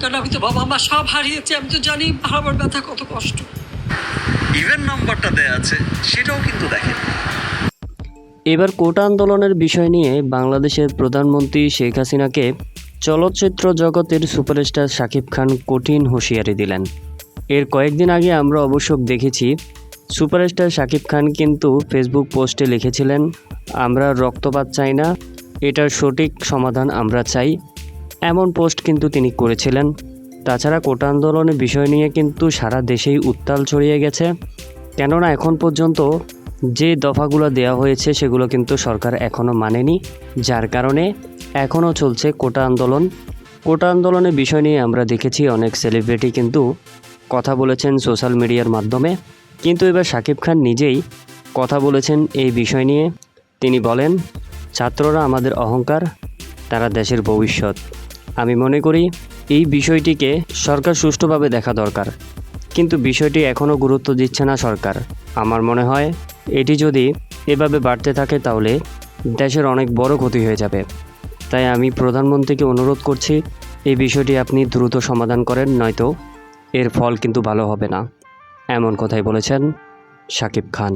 কারণ আমি তো বাবা মা সব হারিয়েছি আমি তো জানি হারাবার ব্যথা কত কষ্ট। ইভেন নাম্বারটা দেয়া আছে সেটাও কিন্তু দেখেন। এবার কোটা আন্দোলনের বিষয় নিয়ে বাংলাদেশের প্রধানমন্ত্রী শেখ হাসিনাকে চলচ্চিত্র জগতের সুপারস্টার শাকিব খান কঠিন হুঁশিয়ারি দিলেন। এর কয়েকদিন আগে আমরা অবশ্য দেখেছি সুপারস্টার শাকিব খান কিন্তু ফেসবুক পোস্টে লিখেছিলেন আমরা রক্তপাত চাই না এটার সঠিক সমাধান আমরা চাই। এমন পোস্ট কিন্তু তিনি করেছিলেন। তাছাড়া কোটা আন্দোলনের বিষয় নিয়ে কিন্তু সারা দেশেই উত্তাল ছড়িয়ে গেছে। কেননা এখন পর্যন্ত যে দফাগুলো দেওয়া হয়েছে সেগুলো কিন্তু সরকার এখনও মানেনি, যার কারণে এখনও চলছে কোটা আন্দোলন। কোটা আন্দোলনের বিষয় নিয়ে আমরা দেখেছি অনেক সেলিব্রিটি কিন্তু কথা বলেছেন সোশ্যাল মিডিয়ার মাধ্যমে। কিন্তু এবার শাকিব খান নিজেই কথা বলেছেন এই বিষয় নিয়ে। তিনি বলেন, ছাত্ররা আমাদের অহংকার, তারা দেশের ভবিষ্যৎ। আমি মনে করি এই বিষয়টিকে সরকার সুষ্ঠুভাবে দেখা দরকার। কিন্তু বিষয়টি এখনও গুরুত্ব দিচ্ছে না সরকার। আমার মনে হয় এটি যদি এভাবে বাড়তে থাকে তাহলে দেশের অনেক বড় ক্ষতি হয়ে যাবে। তাই আমি প্রধানমন্ত্রীকে অনুরোধ করছি, এই বিষয়টি আপনি দ্রুত সমাধান করেন, নয়তো এর ফল কিন্তু ভালো হবে না। এমন কথাই বলেছেন শাকিব খান।